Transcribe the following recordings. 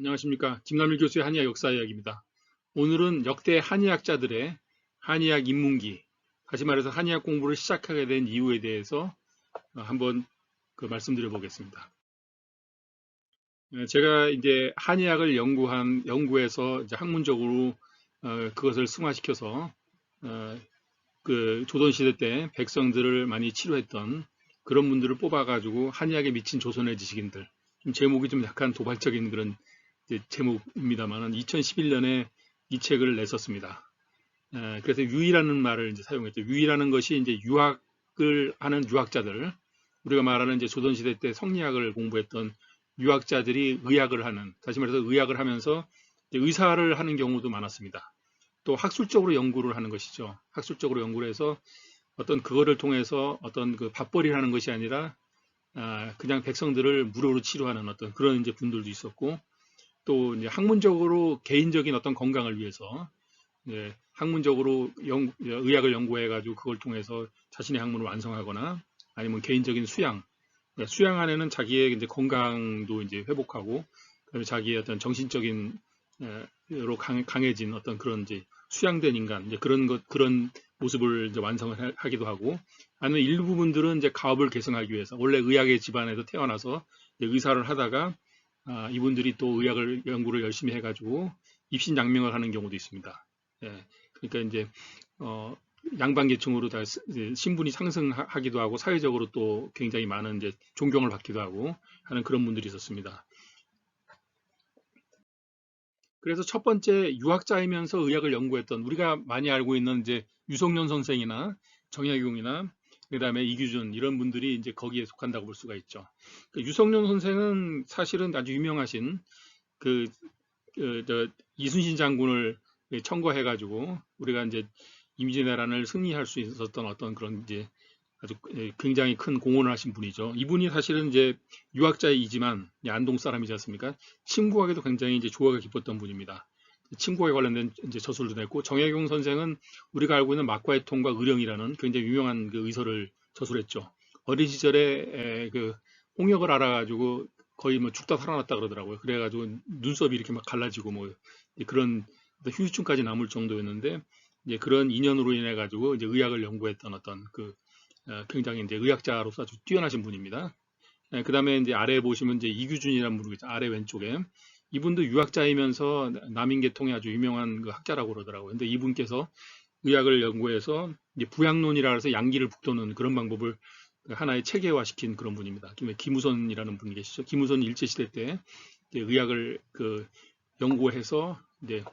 안녕하십니까. 김남일 교수의 한의학 역사 이야기입니다. 오늘은 역대 한의학자들의 한의학 입문기, 다시 말해서 한의학 공부를 시작하게 된 이유에 대해서 어, 한번 그 말씀드려 보겠습니다. 어, 제가 이제 한의학을 연구한, 연구해서 이제 학문적으로 어, 그것을 승화시켜서 그 조선시대 때 백성들을 많이 치료했던 그런 분들을 뽑아가지고 한의학에 미친 조선의 지식인들, 좀 제목이 좀 약간 도발적인 그런 제목입니다만은 2011년에 이 책을 냈었습니다. 그래서 유의라는 말을 이제 사용했죠. 유의라는 것이 이제 유학을 하는 유학자들, 우리가 말하는 이제 조선시대 때 성리학을 공부했던 유학자들이 의학을 하는, 다시 말해서 의학을 하면서 의사를 하는 경우도 많았습니다. 또 학술적으로 연구를 하는 것이죠. 학술적으로 연구를 해서 어떤 그거를 통해서 어떤 그 밥벌이를 하는 것이 아니라 아, 그냥 백성들을 무료로 치료하는 어떤 그런 이제 분들도 있었고 또 이제 학문적으로 개인적인 어떤 건강을 위해서 예, 학문적으로 연, 의학을 연구해 가지고 그걸 통해서 자신의 학문을 완성하거나 아니면 개인적인 수양 그러니까 수양 안에는 자기의 이제 건강도 이제 회복하고 그다음에 자기의 어떤 정신적인 로 강해 진 어떤 그런 이제 수양된 인간 이제 그런 것 그런 모습을 이제 완성을 하기도 하고 아니면 일부 분들은 이제 가업을 개성하기 위해서 원래 의학의 집안에서 태어나서 의사를 하다가 아, 이분들이 또 의학을 연구를 열심히 해가지고 입신양명을 하는 경우도 있습니다. 예, 그러니까 이제 어, 양반 계층으로 다 신분이 상승하기도 하고 사회적으로 또 굉장히 많은 이제 존경을 받기도 하고 하는 그런 분들이 있었습니다. 그래서 첫 번째 유학자이면서 의학을 연구했던 우리가 많이 알고 있는 이제 유성년 선생이나 정약용이나 그다음에 이규준 이런 분들이 이제 거기에 속한다고 볼 수가 있죠. 그 유성룡 선생은 사실은 아주 유명하신 그, 그 이순신 장군을 청거해 가지고 우리가 이제 임진왜란을 승리할 수 있었던 어떤 그런 이제 아주 굉장히 큰 공헌을 하신 분이죠. 이분이 사실은 이제 유학자이지만 안동 사람이지 않습니까? 친구에게도 굉장히 이제 조화가 깊었던 분입니다. 친구에 관련된 이제 저술도 냈고 정혜경 선생은 우리가 알고 있는 막과의 통과 의령이라는 굉장히 유명한 그 의서를 저술했죠. 어린 시절에 그 홍역을 알아가지고 거의 뭐 죽다 살아났다 그러더라고요. 그래가지고 눈썹이 이렇게 막 갈라지고 뭐 그런 휴유증까지 남을 정도였는데 이제 그런 인연으로 인해 가지고 이제 의학을 연구했던 어떤 그 어, 굉장히 이제 의학자로서 아주 뛰어나신 분입니다. 예, 그 다음에 이제 아래 보시면 이제 이규준이라는 분이. 아래 왼쪽에 이분도 유학자이면서 남인계통의 아주 유명한 그 학자라고 그러더라고요. 근데 이분께서 의학을 연구해서 부양론이라 해서 양기를 북도는 그런 방법을 하나의 체계화시킨 그런 분입니다. 김우선이라는 분이 계시죠. 김우선 일제시대 때 의학을 그 연구해서 이제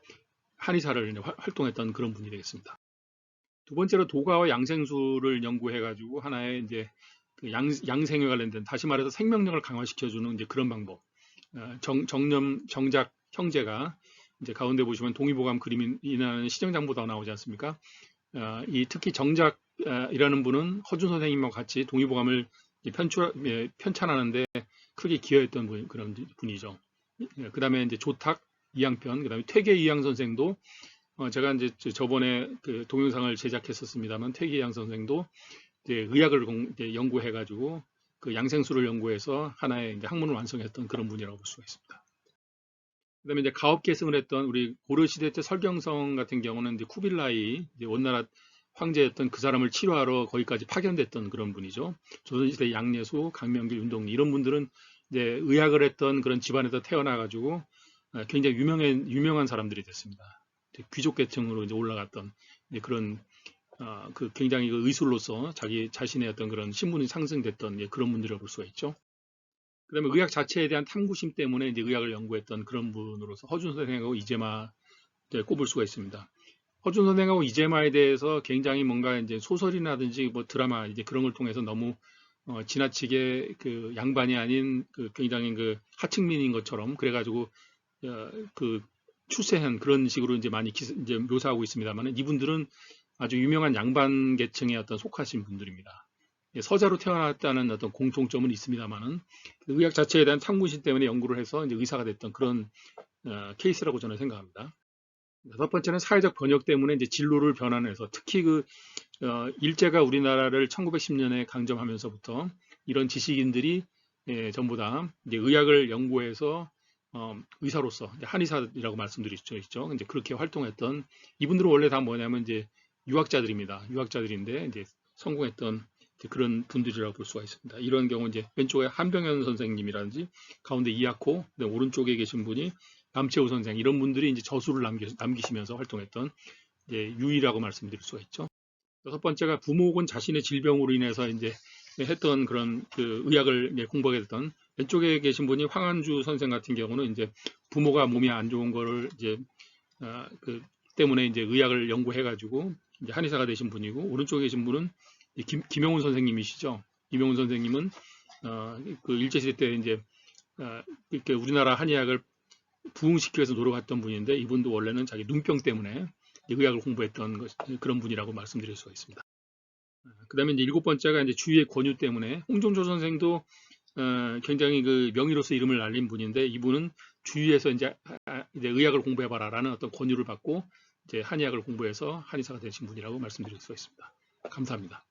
한의사를 활동했던 그런 분이 되겠습니다. 두 번째로 도가와 양생수를 연구해가지고 하나의 이제 그 양, 양생에 관련된 다시 말해서 생명력을 강화시켜주는 이제 그런 방법. 어, 정, 정념 정작 형제가 이제 가운데 보시면 동의보감 그림이나 시정장보다 나오지 않습니까? 어, 이 특히 정작이라는 분은 허준 선생님과 같이 동의보감을 편추, 예, 편찬하는데 크게 기여했던 분, 그런 분이죠. 예, 그 다음에 이제 조탁 이양편, 그 다음에 퇴계 이양 선생도 어, 제가 이제 저번에 그 동영상을 제작했었습니다만 퇴계 이양 선생도 이제 의학을 공, 이제 연구해가지고 그 양생수를 연구해서 하나의 학문을 완성했던 그런 분이라고 볼 수가 있습니다. 그다음에 이제 가업 계승을 했던 우리 고려 시대 때 설경성 같은 경우는 이제 쿠빌라이 이제 원나라 황제였던 그 사람을 치료하러 거기까지 파견됐던 그런 분이죠. 조선시대 양례수, 강명길, 윤동리 이런 분들은 이제 의학을 했던 그런 집안에서 태어나가지고 아, 굉장히 유명한 유명한 사람들이 됐습니다. 귀족 계층으로 이제 올라갔던 이제 그런 어, 그 굉장히 그 의술로서 자기 자신의 어떤 그런 신분이 상승됐던 예, 그런 분들을 볼 수가 있죠. 그 다음에 의학 자체에 대한 탐구심 때문에 이제 의학을 연구했던 그런 분으로서 허준 선생하고 이재마 꼽을 수가 있습니다. 허준 선생하고 이재마에 대해서 굉장히 뭔가 이제 소설이라든지 뭐 드라마 이제 그런 걸 통해서 너무 어, 지나치게 그 양반이 아닌 그 굉장히 그 하층민인 것처럼 그래가지고 어, 그 추세한 그런 식으로 이제 많이 기, 이제 묘사하고 있습니다만 이분들은 아주 유명한 양반 계층에 어떤 속하신 분들입니다. 예, 서자로 태어났다는 어떤 공통점은 있습니다만은 그 의학 자체에 대한 탐구심 때문에 연구를 해서 이제 의사가 됐던 그런 어, 케이스라고 저는 생각합니다. 첫 번째는 사회적 번역 때문에 이제 진로를 변환해서 특히 그 어, 일제가 우리나라를 1910년에 강점하면서부터 이런 지식인들이 예, 전부 다 이제 의학을 연구해서 어, 의사로서 말씀드리죠. 있죠. 이제 그렇게 활동했던 이분들은 원래 다 뭐냐면 이제 유학자들입니다. 유학자들인데 이제 성공했던 이제 그런 분들이라고 볼 수가 있습니다. 이런 경우 이제 왼쪽에 한병현 선생님이라든지 가운데 이학호, 오른쪽에 계신 분이 남채우 선생 이런 분들이 이제 저수를 남기, 남기 시면서 활동했던 이제 유이라고 말씀드릴 수가 있죠. 여섯 번째가 부모 혹은 자신의 질병으로 인해서 이제 했던 그런 그 의학을 공부하게 됐던 왼쪽에 계신 분이 황한주 선생 같은 경우는 이제 부모가 몸이 안 좋은 거를 이제 아, 그 때문에 이제 의학을 연구해가지고 이제 한의사가 되신 분이고 오른쪽에 계신 분은 이 김, 김영훈 선생님이시죠. 김영훈 선생님은 어, 그 일제시대 때 이제 어, 이렇게 우리나라 한의학을 부흥시키기 위해서 노력했던 분인데 이분도 원래는 자기 눈병 때문에 의학을 공부했던 것, 그런 분이라고 말씀드릴 수가 있습니다. 그 다음에 일곱 번째가 이제 주위의 권유 때문에 홍종조 선생도 어, 굉장히 그 명의로서 이름을 날린 분인데 이분은 주위에서 이제, 아, 이제 의학을 공부해봐라라는 어떤 권유를 받고 이제 한의학을 공부해서 한의사가 되신 분이라고 말씀드릴 수가 있습니다. 감사합니다.